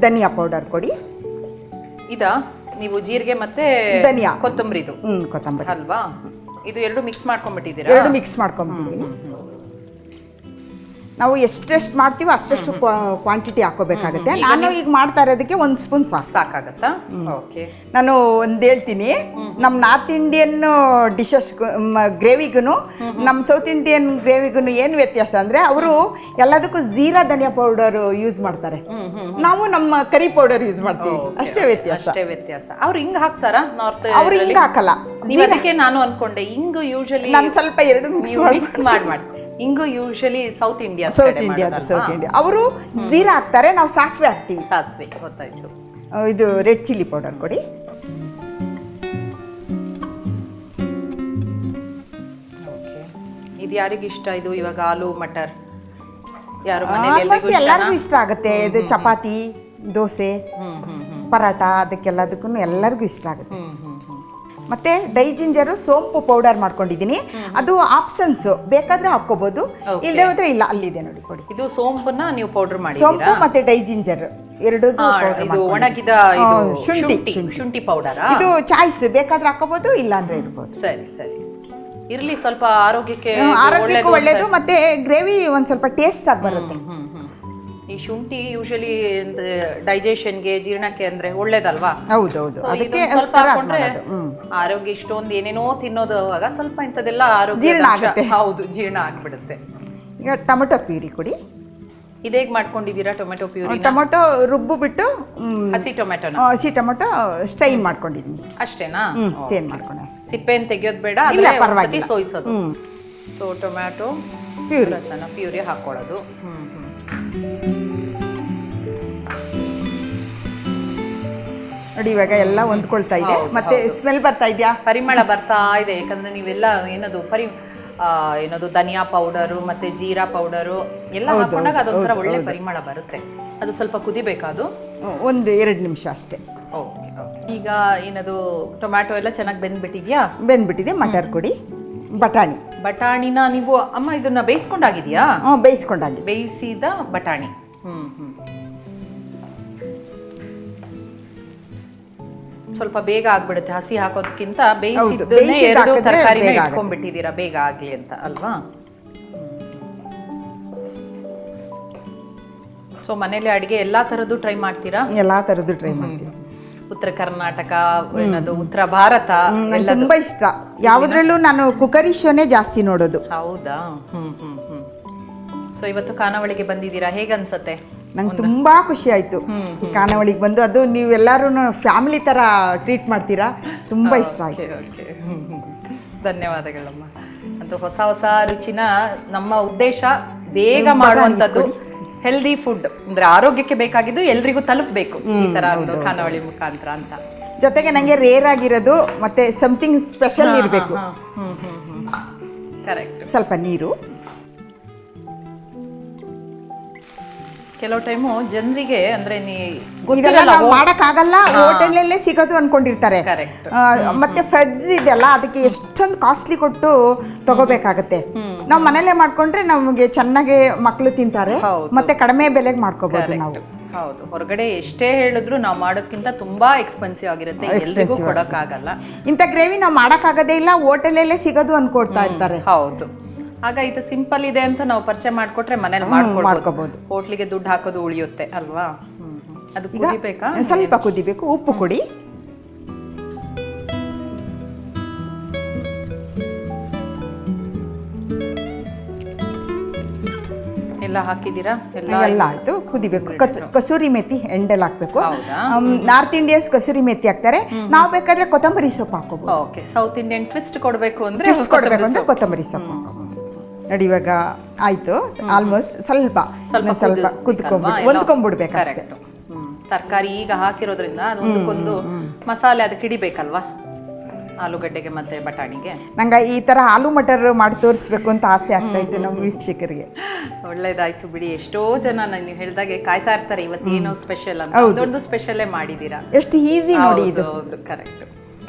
ಧನಿಯಾ ಪೌಡರ್ ಕೊಡಿ. ಇದ ನೀವು ಜೀರಿಗೆ ಮತ್ತೆ ಧನಿಯಾ. ಕೊತ್ತಂಬರಿದು. ಹ್ಞೂ ಕೊತ್ತಂಬರಿ. ಅಲ್ವಾ? ಇದು ಎರಡು ಮಿಕ್ಸ್ ಮಾಡ್ಕೊಂಡ್ಬಿಟ್ಟಿದ್ದೀರಾ? ಎರಡು ಮಿಕ್ಸ್ ಮಾಡ್ಕೊಂಬಿಟ್ಟಿದ್ದೀನಿ ನಾವು ಎಷ್ಟೆಷ್ಟು ಮಾಡ್ತೀವೋ ಅಷ್ಟೆಷ್ಟು ಕ್ವಾಂಟಿಟಿ ಹಾಕೋಬೇಕಾಗುತ್ತೆ ನಾನು ಈಗ ಮಾಡ್ತಾ ಇರೋದಕ್ಕೆ ಒಂದು ಸ್ಪೂನ್ ಸಾಕು. ಸಾಕಾಗತ್ತಾ? ಓಕೆ ನಾನು ಒಂದು ಹೇಳ್ತೀನಿ. ನಮ್ಮ ನಾರ್ತ್ ಇಂಡಿಯನ್ ಡಿಶಸ್ ಗ್ರೇವಿಗೂ ನಮ್ಮ ಸೌತ್ ಇಂಡಿಯನ್ ಗ್ರೇವಿಗೂ ಏನು ವ್ಯತ್ಯಾಸ ಅಂದರೆ ಅವರು ಎಲ್ಲದಕ್ಕೂ ಜೀರಾ ಧನಿಯಾ ಪೌಡರ್ ಯೂಸ್ ಮಾಡ್ತಾರೆ. ನಾವು ನಮ್ಮ ಕರಿ ಪೌಡರ್ ಯೂಸ್ ಮಾಡ್ತೀವಿ. ಅಷ್ಟೇ ವ್ಯತ್ಯಾಸ. ಅಷ್ಟೇ ವ್ಯತ್ಯಾಸ. ಅವ್ರು ಹಿಂಗ್ ಹಾಕ್ತಾರಾ? ನಾರ್ತ್ ಅವ್ರು ಹಿಂಗೆ ಹಾಕಲ್ಲ. ನೀವು ಅದಕ್ಕೆ ನಾನು ಅನ್ಕೊಂಡೆ ಹಿಂಗ್ ಯೂಶಲಿ ನಾನು ಸ್ವಲ್ಪ ಎರಡು ಮಿಕ್ಸ್ ಮಾಡಿ ಮಿಕ್ಸ್ ಮಾಡಿ ಮಾಡಿ ಹಿಂಗು usually south India south India south India ಅವರು ಜೀರಾ ಹಾಕ್ತಾರೆ ನಾವು ಸಾಸಿವೆ ಹಾಕ್ತೀವಿ. ಸಾಸಿವೆ ಗೊತ್ತಾಯ್ತು. ಇದು ರೆಡ್ ಚಿಲ್ಲಿ ಪೌಡರ್ ಕೊಡಿ. ಇದು ಯಾರಿಗೆ ಇಷ್ಟ ಇದು ಇವಾಗ ಆಲೂ ಮಟರ್? ಯಾರು ಎಲ್ಲರಿಗೂ ಇಷ್ಟ ಆಗುತ್ತೆ. ಇದು ಚಪಾತಿ ದೋಸೆ ಪರಾಟ ಅದಕ್ಕೆಲ್ಲದಕ್ಕೂ ಎಲ್ಲರಿಗೂ ಇಷ್ಟ ಆಗುತ್ತೆ. ಮತ್ತೆ ಡೈ ಜಿಂಜರು ಸೋಂಪು ಪೌಡರ್ ಮಾಡ್ಕೊಂಡಿದ್ದೀನಿ. ಅದು ಆಪ್ಷನ್ಸ್ ಬೇಕಾದ್ರೆ ಹಾಕೋಬಹುದು Okay. ಇಲ್ಲದೆ ಹೋದ್ರೆ ಇಲ್ಲ ಅಲ್ಲಿದೆ ನೋಡಿ ಕೊಡಿ. ಇದು ಸೋಂಪನ್ನ ನೀವು ಪೌಡರ್ ಸೋಂಪು ಮಾಡಿದ್ದೀರಾ ಮತ್ತೆ ಡೈ ಜಿಂಜರ್ ಎರಡು ಇದು ಒಣಗಿದ ಇದು ಶುಂಠಿ, ಶುಂಠಿ ಪೌಡರಾ ಇದು ಚಾಯ್ಸ್ ಬೇಕಾದ್ರೆ ಹಾಕೋಬಹುದು ಇಲ್ಲ ಅಂದ್ರೆ ಇರ್ಬೋದು. ಸರಿ ಸರಿ. ಇರ್ಲಿ ಸ್ವಲ್ಪ ಆರೋಗ್ಯಕ್ಕೆ ಆರೋಗ್ಯಕ್ಕೂ ಒಳ್ಳೇದು ಮತ್ತೆ ಗ್ರೇವಿ ಒಂದ್ ಸ್ವಲ್ಪ ಟೇಸ್ಟ್ ಆಗಿ ಬರುತ್ತೆ. ಈ ಶುಂಠಿ ಯೂಶಲಿ ಡೈಜೆಷನ್ಗೆ ಜೀರ್ಣಕ್ಕೆ ಅಂದ್ರೆ ಒಳ್ಳೇದಲ್ವಾ? ಹೌದೌದು. ಅದಕ್ಕೆ ಸ್ವಲ್ಪ ಹಾಕೊಂಡ್ರೆ. ಆರೋಗ್ಯ ಇಷ್ಟೊಂದು ಏನೇನೋ ತಿನ್ನೋದು ಆಗ ಸ್ವಲ್ಪ ಇಂಥದೆಲ್ಲ ಆರೋಗ್ಯ ಜೀರ್ಣ ಆಗುತ್ತೆ. ಹೌದು ಜೀರ್ಣ ಆಗ್ಬಿಡುತ್ತೆ. ಈಗ ಟೊಮೆಟೊ ಪ್ಯೂರಿ ಕೊಡಿ. ಇದೇಗ್ ಮಾಡ್ಕೊಂಡಿದ್ದೀರಾ ಟೊಮೆಟೊ ಪ್ಯೂರಿ ಟೊಮೆಟೊ ರುಬ್ಬು ಬಿಟ್ಟು ಹಸಿ ಟೊಮೆಟೊ ಹಸಿ ಟೊಮೆಟೊ ಸ್ಟೈನ್ ಮಾಡ್ಕೊಂಡಿದ್ದೀನಿ. ಅಷ್ಟೇನಾ? ಸ್ಟೈನ್ ಮಾಡ್ಕೊಂಡೆ. ಸಿಪ್ಪೆನ್ ತೆಗಿಯೋದು ಬೇಡ ಇಲ್ಲ. ಸೋಯಿಸೋದು. So tomato puree. ಪ್ಯೂರಿ ಹಾಕೊಳ್ಳೋದು. ನೋಡಿ ಇವಾಗ ಎಲ್ಲ ಹೊಂದ್ಕೊಳ್ತಾ ಇದೆ. ಮತ್ತೆ ಸ್ಮೆಲ್ ಬರ್ತಾ ಇದೆಯಾ? ಪರಿಮಳ ಬರ್ತಾ ಇದೆ. ಯಾಕಂದ್ರೆ ನೀವೆಲ್ಲ ಏನದು ಪರಿ ಏನದು ಧನಿಯಾ ಪೌಡರು ಮತ್ತೆ ಜೀರಾ ಪೌಡರು ಎಲ್ಲ ಹಾಕೊಂಡಾಗ ಅದೊಂಥರ ಒಳ್ಳೆ ಪರಿಮಳ ಬರುತ್ತೆ. ಅದು ಸ್ವಲ್ಪ ಕುದಿಬೇಕಾದು ಒಂದು ಎರಡು ನಿಮಿಷ ಅಷ್ಟೇ. ಓಕೆ ಈಗ ಏನದು ಟೊಮ್ಯಾಟೊ ಎಲ್ಲ ಚೆನ್ನಾಗಿ ಬೆಂದ್ಬಿಟ್ಟಿದ್ಯಾ? ಬೆಂದ್ಬಿಟ್ಟಿದೆ ಮಟರ್ ಕೊಡಿ ಬಟಾಣಿ. ಬಟಾಣಿನ ನೀವು ಅಮ್ಮ ಇದನ್ನ ಬೇಯಿಸ್ಕೊಂಡಾಗಿದೆಯಾ? ಹ್ಞೂ ಬೇಯಿಸ್ಕೊಂಡಾಗಿ ಬೇಯಿಸಿದ ಬಟಾಣಿ. ಹ್ಮ್ ಹ್ಮ್. ಸ್ವಲ್ಪ ಬೇಗ ಆಗ್ಬಿಡುತ್ತೆ ಹಸಿ ಹಾಕೋದಕ್ಕಿಂತ ಬೇಯಿಸಿದ್ದನ್ನೇ ಬೇಯಿಸಿದ್ದು ಎರಡು ಹಾಕಿದ್ರೆ ತರಕಾರಿನ ಬೇಗ ಆಗುತ್ತೆ. ಇಟ್ಕೊಂಡ್ಬಿಟ್ಟಿದ್ದೀರಾ ಬೇಗ ಆಗ್ಲಿ ಅಂತ ಅಲ್ವಾ? ಸೊ ಮನೇಲಿ ಅಡಿಗೆ ಎಲ್ಲಾ ತರದ್ದು ಟ್ರೈ ಮಾಡ್ತೀರಾ? ಎಲ್ಲ ಥರದ್ದು ಟ್ರೈ ಮಾಡ್ತೀನಿ ಉತ್ತರ ಕರ್ನಾಟಕ ಏನದು ಉತ್ತರ ಭಾರತ ಎಲ್ಲದು. ತುಂಬಾ ಇಷ್ಟ. ಯಾವುದ್ರಲ್ಲೂ ನಾನು ಕುಕರಿ ಶೋನೇ ಜಾಸ್ತಿ ನೋಡೋದು. ಹೌದಾ? ಹ್ಮ್ ಹ್ಮ್ ಹ್ಮ್. ಸೊ ಇವತ್ತು ಖಾನಾವಳಿಗೆ ಬಂದಿದ್ದೀರಾ? ಹೇಗನ್ಸತ್ತೆ? ನಂಗೆ ತುಂಬಾ ಖುಷಿ ಆಯ್ತು ಖಾನಾವಳಿಗೆ ಬಂದು. ಅದು ನೀವೆಲ್ಲರೂ ಫ್ಯಾಮಿಲಿ ತರ ಟ್ರೀಟ್ ಮಾಡ್ತೀರಾ? ತುಂಬಾ ಇಷ್ಟ ಆಯ್ತು. ಹ್ಮ್, ಹ್ಮ್. ಧನ್ಯವಾದಗಳಮ್ಮ. ಅಂತೂ ಹೊಸ ಹೊಸ ರುಚಿನ ನಮ್ಮ ಉದ್ದೇಶ ಬೇಗ ಮಾಡುವಂಥದ್ದು. ಹೆಲ್ದಿ ಫುಡ್ ಅಂದ್ರೆ ಆರೋಗ್ಯಕ್ಕೆ ಬೇಕಾಗಿದ್ದು ಎಲ್ರಿಗೂ ತಲುಪಬೇಕು. ಈ ತರ ಒಂದು ಖಾನಾವಳಿ ಮುಖಾಂತರ ಅಂತ. ಜೊತೆಗೆ ನಂಗೆ ರೇರ್ ಆಗಿರೋದು ಮತ್ತೆ ಸಮಥಿಂಗ್ ಸ್ಪೆಷಲ್ ಇರಬೇಕು. ಕರೆಕ್ಟ್ ಸ್ವಲ್ಪ ನೀರು. ಕೆಲವು ಟೈಮು ಜನರಿಗೆ ಅಂದ್ರೆ ನೀ ಗೊತ್ತಿರಲ್ಲ ನಾವು ಮಾಡಕ್ಕಾಗಲ್ಲ ಹೋಟೆಲಲ್ಲೇ ಸಿಗೋದು ಅನ್ಕೊಂಡಿರ್ತಾರೆ. ಆ, ಮತ್ತೆ ಫ್ರೆಡ್ಸ್ ಇದೆಯಲ್ಲ ಅದಕ್ಕೆ ಎಷ್ಟೊಂದು ಕಾಸ್ಟ್ಲಿ ಕೊಟ್ಟು ತಗೋಬೇಕಾಗತ್ತೆ. ನಾವು ಮನೇಲೆ ಮಾಡ್ಕೊಂಡ್ರೆ ನಮಗೆ ಚೆನ್ನಾಗಿ ಮಕ್ಕಳು ತಿಂತಾರೆ ಹೌದು. ಮತ್ತೆ ಕಡಿಮೆ ಬೆಲೆಗೆ ಮಾಡ್ಕೋಬಹುದು ನಾವು. ಹೌದು. ಹೊರಗಡೆ ಎಷ್ಟೇ ಹೇಳಿದ್ರು ನಾವು ಮಾಡೋದ್ಕಿಂತ ತುಂಬಾ ಎಕ್ಸ್ಪೆನ್ಸಿವ್ ಆಗಿರುತ್ತೆ. ಎಲ್ರಿಗೂ ಕೊಡೋಕ್ಕಾಗಲ್ಲ. ಇಂಥ ಗ್ರೇವಿ ನಾವು ಮಾಡೋಕ್ಕಾಗೋದೇ ಇಲ್ಲ ಹೋಟೆಲಲ್ಲೇ ಸಿಗೋದು ಅನ್ಕೊಡ್ತಾ ಇರ್ತಾರೆ. ಹೌದು. ಆಗ ಇದು ಸಿಂಪಲ್ ಇದೆ ಅಂತ ನಾವು ಪರಿಚಯ ಮಾಡಿಕೊಟ್ರೆ ಮನೇಲಿ ಮಾಡ್ಕೊಳ್ಬೋದು. ಮಾಡ್ಕೋಬಹುದು ಹೋಟ್ಲಿಗೆ ದುಡ್ಡು ಹಾಕೋದು ಉಳಿಯುತ್ತೆ ಅಲ್ವಾ. ಅದು ಕುದಿಬೇಕಾ? ಸ್ವಲ್ಪ ಕುದಿಬೇಕು ಉಪ್ಪು ಕೊಡಿ. ಎಲ್ಲ ಹಾಕಿದ್ದೀರಾ? ಎಲ್ಲ ಆಯ್ತು. ಕುದಿಬೇಕು. ಕಸೂರಿ ಮೆಥಿ ಎಂಡಲ್ಲಿ ಹಾಕ್ಬೇಕು. ಹೌದಾ? ನಾರ್ತ್ ಇಂಡಿಯನ್ಸ್ ಕಸೂರಿ ಮೆಥಿ ಹಾಕ್ತಾರೆ. ನಾವು ಬೇಕಾದ್ರೆ ಕೊತ್ತಂಬರಿ ಸೊಪ್ಪು ಹಾಕೋಬಹುದು ಓಕೆ ಸೌತ್ ಇಂಡಿಯನ್ ಟ್ವಿಸ್ಟ್ ಕೊಡಬೇಕು ಅಂದ್ರೆ ಕೊಡಬೇಕು ಅಂದ್ರೆ ಕೊತ್ತಂಬರಿ ಸೊಪ್ಪು. ಹಾಕೋಬಹುದು ನೋಡಿ ಇವಾಗ ಆಯ್ತು. ಆಲ್ಮೋಸ್ಟ್ ಸ್ವಲ್ಪ. ಸ್ವಲ್ಪ ಸ್ವಲ್ಪ ಕುದ್ಕೊಂಡ್ಬಿಟ್ಟು ಹೊಂದ್ಕೊಂಡ್ಬಿಡ್ಬೇಕು ಅಷ್ಟೇ. ತರಕಾರಿ ಈಗ ಹಾಕಿರೋದ್ರಿಂದ ಅದೊಂದು ಮಸಾಲೆ ಅದಕ್ಕೆ ಹಿಡಿಬೇಕಲ್ವಾ? ಆಲೂಗಡ್ಡೆಗೆ ಮತ್ತೆ ಬಟಾಣಿಗೆ. ನಂಗೆ ಈ ತರ ಆಲೂ ಮಟರ್ ಮಾಡಿ ತೋರಿಸ್ಬೇಕು ಅಂತ ಆಸೆ ಆಗ್ತಾ ಇತ್ತು ನಮ್ಮ ವೀಕ್ಷಕರಿಗೆ. ಒಳ್ಳೇದಾಯ್ತು ಬಿಡಿ. ಎಷ್ಟೋ ಜನ ನೀವು ಹೇಳಿದಾಗೆ ಕಾಯ್ತಾ ಇರ್ತಾರೆ ಇವತ್ತು ಏನೋ ಸ್ಪೆಷಲ್ ಅಂತ. ಅದೊಂದು ಸ್ಪೆಷಲೇ ಮಾಡಿದೀರಾ? ಎಷ್ಟು ಈಸಿ ನೋಡಿ ಇದು. ಕರೆಕ್ಟ್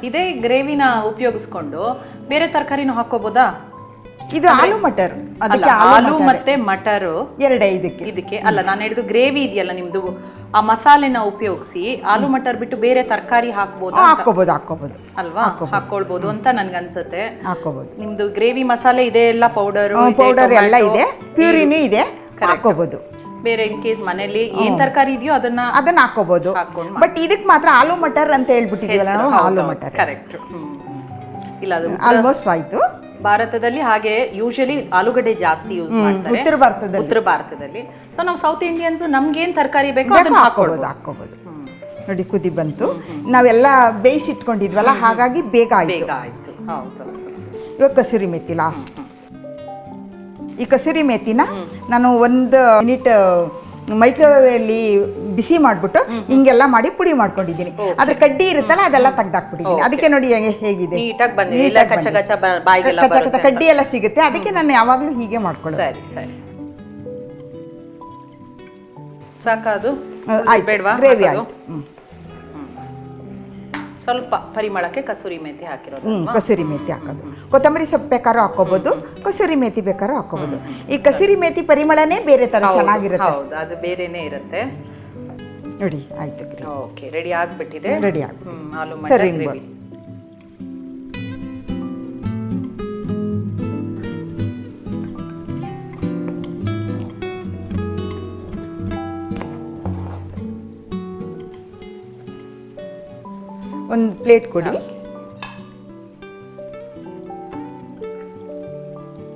ಇದೇ ಗ್ರೇವಿನ ಉಪಯೋಗಿಸ್ಕೊಂಡು ಬೇರೆ ತರಕಾರಿನೂ ಹಾಕೋಬೋದಾ ಇದು ಆಲೂ ಮಟರ್. ಅದಕ್ಕೆ ಆಲೂ ಮತ್ತೆ ಮಟರ್ ಎರಡೇ ಇದಕ್ಕೆ. ಇದಕ್ಕೆ. ಅಲ್ಲ ನಾನು ಹೇಳಿದ್ದು ಗ್ರೇವಿ ಇದೆಯಲ್ಲ ನಿಮ್ದು. ಆ ಮಸಾಲೆನ ಉಪಯೋಗಿಸಿ ಆಲೂ ಮಟರ್ ಬಿಟ್ಟು ಬೇರೆ ತರಕಾರಿ ಹಾಕ್ಬೋದು ಹಾಕೋಬಹುದು ಹಾಕೋಬಹುದು ಅಲ್ವಾ? ಹಾಕೊಳ್ಳಬಹುದು ಅಂತ ನನ್ಗನ್ಸುತ್ತೆ. ಹಾಕೋಬಹುದು ನಿಮ್ದು ಗ್ರೇವಿ ಮಸಾಲೆ ಇದೆ ಎಲ್ಲ ಪೌಡರ್ ಪೌಡರ್ ಎಲ್ಲ ಇದೆ ಪ್ಯೂರಿನೂ ಇದೆ ಹಾಕೋಬಹುದು ಬೇರೆ ಇನ್ ಕೇಸ್ ಮನೇಲಿ ಏನ್ ತರಕಾರಿ ಇದೆಯೋ ಅದನ್ನ ಅದನ್ನ ಹಾಕೋಬಹುದು ಬಟ್ ಇದಕ್ಕೆ ಮಾತ್ರ ಆಲೂ ಮಟರ್ ಅಂತ ಹೇಳ್ಬಿಟ್ಟಿದ್ವಿ ನಾವು ಆಲೂ ಮಟರ್. ಕರೆಕ್ಟ್ ಇಲ್ಲ ಅದು ಆಲ್ಮೋಸ್ಟ್ ಆಯ್ತು. ಭಾರತದಲ್ಲಿ ಹಾಗೆ ಯೂಶಲಿ ಆಲೂಗಡ್ಡೆ ಜಾಸ್ತಿ ಯೂಸ್ ಮಾಡ್ತಾರೆ. ಉತ್ತರ ಭಾರತದಲ್ಲಿ. ಉತ್ತರ ಭಾರತದಲ್ಲಿ. ಸೊ ನಾವು ಸೌತ್ ಇಂಡಿಯನ್ಸ್ ನಮ್ಗೇನ್ ತರಕಾರಿ ಬೇಕೋ ಅದನ್ನ ಹಾಕೊಳ್ಬೋದು ಹಾಕೋಬಹುದು ನೋಡಿ ಕುದಿ ಬಂತು. ನಾವೆಲ್ಲ ಬೇಯಿಸಿಟ್ಕೊಂಡಿದ್ವಲ್ಲ ಹಾಗಾಗಿ ಬೇಗ ಆಯ್ತು. ಬೇಗ ಆಯ್ತು. ಹೌದು. ಇವಾಗ ಕಸೂರಿ ಮೆತ್ತಿ ಲಾಸ್ಟ್ ಈ ಕಸೂರಿ ಮೆತ್ತಿನ ನಾನು ಒಂದು ಮಿನಿಟ್ ಮೈಕ್ರೋವೇವಲ್ಲಿ ಬಿಸಿ ಮಾಡಿಬಿಟ್ಟು ಹಿಂಗೆಲ್ಲ ಮಾಡಿ ಪುಡಿ ಮಾಡ್ಕೊಂಡಿದ್ದೀನಿ. ಅದ್ರ ಕಡ್ಡಿ ಇರುತ್ತಲ್ಲ ಅದೆಲ್ಲ ತೆಗ್ದಾಕ್ಬಿಟ್ಟಿದ್ದೀನಿ ಅದಕ್ಕೆ ನೋಡಿ ಹೆಂಗೆ ಹೇಗಿದೆ. ಕಡ್ಡಿ ಎಲ್ಲ ಸಿಗುತ್ತೆ. ಅದಕ್ಕೆ ನಾನು ಯಾವಾಗಲೂ ಹೀಗೆ ಮಾಡ್ಕೊಳ್ಳೋದು. ಸರಿ ಸರಿ. ಸಾಕಾದು? ಬೇಡವಾ? ಗ್ರೇವಿ? ಆಯ್ತು. ಸ್ವಲ್ಪ ಪರಿಮಳಕ್ಕೆ ಕಸೂರಿ ಮೇಥಿ ಹಾಕಿರೋದು ಹ್ಞೂ ಕಸೂರಿ ಮೇಥಿ ಹಾಕೋದು. ಕೊತ್ತಂಬರಿ ಸೊಪ್ಪು ಬೇಕಾದ್ರೂ ಹಾಕೋಬೋದು ಕಸೂರಿ ಮೇಥಿ ಬೇಕಾದ್ರೂ ಹಾಕೋಬೋದು. ಈ ಕಸೂರಿ ಮೇಥಿ ಪರಿಮಳನೇ ಬೇರೆ ಥರ ಚೆನ್ನಾಗಿರುತ್ತೆ. ಹೌದು ಅದು ಬೇರೆನೇ ಇರುತ್ತೆ. ನೋಡಿ ಆಯ್ತು ಓಕೆ ರೆಡಿ ಆಗಿಬಿಟ್ಟಿದೆ? ರೆಡಿ ಆಗಿ ಹ್ಮ್ ಆಲೂ ಮಟರ್. ಗ್ರೇವಿ. ಒಂದು ಪ್ಲೇಟ್ ಕೊಡಿ.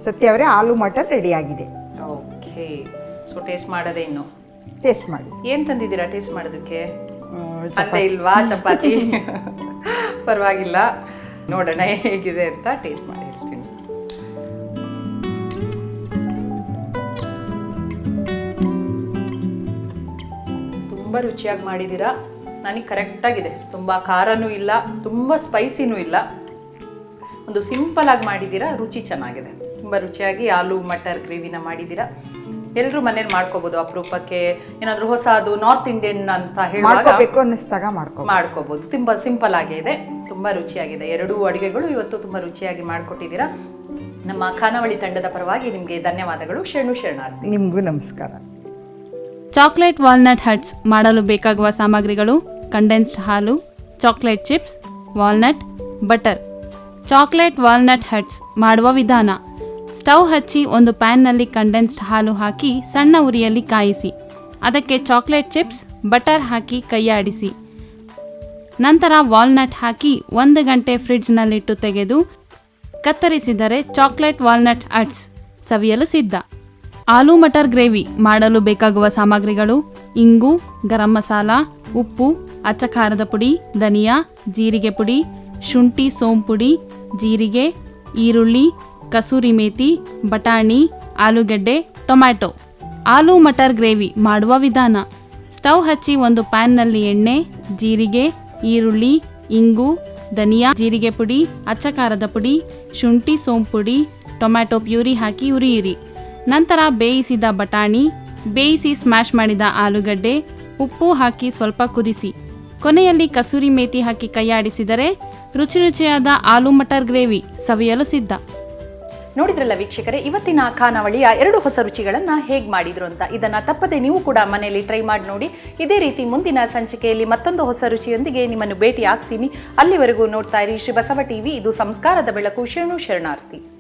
ಸತ್ಯ ಅವರೇ ಆಲೂ ಮಟರ್ ರೆಡಿ ಆಗಿದೆ. ಓಕೆ ಸೊ ಟೇಸ್ಟ್ ಮಾಡೋದೇ ಇನ್ನು. ಟೇಸ್ಟ್ ಮಾಡಿ. ಏನು ತಂದಿದ್ದೀರಾ ಟೇಸ್ಟ್ ಮಾಡೋದಕ್ಕೆ? ಚಪಾತಿ. ಅಲ್ಲೇ ಇಲ್ವಾ? ಚಪಾತಿ. ಪರವಾಗಿಲ್ಲ. ನೋಡೋಣ ಹೇಗಿದೆ ಅಂತ ಟೇಸ್ಟ್ ಮಾಡಿ ಹೇಳ್ತೀನಿ ತುಂಬ ರುಚಿಯಾಗಿ ಮಾಡಿದ್ದೀರಾ? ನನಗೆ ಕರೆಕ್ಟಾಗಿದೆ. ತುಂಬ ಖಾರನೂ ಇಲ್ಲ ತುಂಬ ಸ್ಪೈಸಿನೂ ಇಲ್ಲ. ಒಂದು ಸಿಂಪಲ್ ಆಗಿ ಮಾಡಿದ್ದೀರಾ ರುಚಿ ಚೆನ್ನಾಗಿದೆ. ತುಂಬ ರುಚಿಯಾಗಿ ಆಲೂ ಮಟರ್ ಗ್ರೇವಿನ ಮಾಡಿದ್ದೀರಾ. ಎಲ್ಲರೂ ಮನೇಲಿ ಮಾಡ್ಕೋಬೋದು ಅಪರೂಪಕ್ಕೆ. ಏನಾದರೂ ಹೊಸದು ನಾರ್ತ್ ಇಂಡಿಯನ್ ಅಂತ ಹೇಳುವಾಗ ಮಾಡ್ಕೋಬೇಕು ಅನ್ನಿಸ್ದಾಗ ಮಾಡ್ಕೋ ಮಾಡ್ಕೋಬಹುದು ತುಂಬ ಸಿಂಪಲ್ ಆಗಿದೆ ಇದೆ. ತುಂಬ ರುಚಿಯಾಗಿದೆ. ಎರಡೂ ಅಡುಗೆಗಳು ಇವತ್ತು ತುಂಬ ರುಚಿಯಾಗಿ ಮಾಡಿಕೊಟ್ಟಿದ್ದೀರಾ. ನಮ್ಮ ಖಾನಾವಳಿ ತಂಡದ ಪರವಾಗಿ ನಿಮಗೆ ಧನ್ಯವಾದಗಳು. ಶರಣು ಶರಣಾರ್ಥಿ ನಿಮಗೂ ನಮಸ್ಕಾರ. ಚಾಕ್ಲೇಟ್ ವಾಲ್ನಟ್ ಹಟ್ಸ್ ಮಾಡಲು ಬೇಕಾಗುವ ಸಾಮಗ್ರಿಗಳು ಕಂಡೆನ್ಸ್ಡ್ ಹಾಲು chocolate chips walnut butter chocolate walnut huts ಮಾಡುವ ವಿಧಾನ. ಸ್ಟವ್ ಹಚ್ಚಿ ಒಂದು ಪ್ಯಾನ್ನಲ್ಲಿ ಕಂಡೆನ್ಸ್ಡ್ ಹಾಲು ಹಾಕಿ ಸಣ್ಣ ಉರಿಯಲ್ಲಿ ಕಾಯಿಸಿ. ಅದಕ್ಕೆ ಚಾಕ್ಲೇಟ್ ಚಿಪ್ಸ್ ಬಟರ್ ಹಾಕಿ ಕೈಯಾಡಿಸಿ. ನಂತರ ವಾಲ್ನಟ್ ಹಾಕಿ ಒಂದು ಗಂಟೆ ಫ್ರಿಡ್ಜ್ನಲ್ಲಿಟ್ಟು ತೆಗೆದು ಕತ್ತರಿಸಿದರೆ ಚಾಕ್ಲೇಟ್ ವಾಲ್ನಟ್ ಅಟ್ಸ್ ಸವಿಯಲು ಸಿದ್ಧ. ಆಲೂ ಮಟರ್ ಗ್ರೇವಿ ಮಾಡಲು ಬೇಕಾಗುವ ಸಾಮಗ್ರಿಗಳು ಇಂಗು, ಗರಂ ಮಸಾಲ ಉಪ್ಪು ಅಚ್ಚ ಖಾರದ ಪುಡಿ, ಧನಿಯಾ, ಜೀರಿಗೆ ಪುಡಿ, ಶುಂಠಿ ಸೋಂಪುಡಿ ಪುಡಿ, ಜೀರಿಗೆ, ಈರುಳ್ಳಿ, ಕಸೂರಿ ಮೇತಿ, ಬಟಾಣಿ, ಆಲೂಗೆಡ್ಡೆ, ಟೊಮ್ಯಾಟೊ. ಆಲೂ ಮಟರ್ ಗ್ರೇವಿ ಮಾಡುವ ವಿಧಾನ. ಸ್ಟವ್ ಹಚ್ಚಿ ಒಂದು ಪ್ಯಾನ್ನಲ್ಲಿ ಎಣ್ಣೆ, ಜೀರಿಗೆ, ಈರುಳ್ಳಿ, ಇಂಗು, ಧನಿಯಾ, ಜೀರಿಗೆ ಪುಡಿ ಅಚ್ಚ ಖಾರದ ಪುಡಿ, ಶುಂಠಿ ಸೋಂಪುಡಿ ಪುಡಿ, ಟೊಮ್ಯಾಟೊ ಪ್ಯೂರಿ ಹಾಕಿ ಉರಿಯಿರಿ ನಂತರ ಬೇಯಿಸಿದ ಬಟಾಣಿ, ಬೇಯಿಸಿ ಸ್ಮ್ಯಾಶ್ ಮಾಡಿದ ಆಲೂಗಡ್ಡೆ ಉಪ್ಪು ಹಾಕಿ ಸ್ವಲ್ಪ ಕುದಿಸಿ. ಕೊನೆಯಲ್ಲಿ ಕಸೂರಿ ಮೇತಿ ಹಾಕಿ ಕೈಯಾಡಿಸಿದರೆ ರುಚಿ ರುಚಿಯಾದ ಆಲೂ ಮಟರ್ ಗ್ರೇವಿ ಸವಿಯಲು ಸಿದ್ಧ. ನೋಡಿದ್ರಲ್ಲ ವೀಕ್ಷಕರೇ, ಇವತ್ತಿನ ಖಾನಾವಳಿಯ ಎರಡು ಹೊಸ ರುಚಿಗಳನ್ನು ಹೇಗೆ ಮಾಡಿದ್ರು ಅಂತ. ಇದನ್ನು ತಪ್ಪದೆ ನೀವು ಕೂಡ ಮನೆಯಲ್ಲಿ ಟ್ರೈ ಮಾಡಿ ನೋಡಿ. ಇದೇ ರೀತಿ ಮುಂದಿನ ಸಂಚಿಕೆಯಲ್ಲಿ ಮತ್ತೊಂದು ಹೊಸ ರುಚಿಯೊಂದಿಗೆ ನಿಮ್ಮನ್ನು ಭೇಟಿ ಆಗ್ತೀನಿ ಅಲ್ಲಿವರೆಗೂ ನೋಡ್ತಾ ಇರಿ ಶ್ರೀ ಬಸವ ಟಿವಿ, ಇದು ಸಂಸ್ಕಾರದ ಬೆಳಕು, ಶರಣು ಶರಣಾರ್ಥಿ.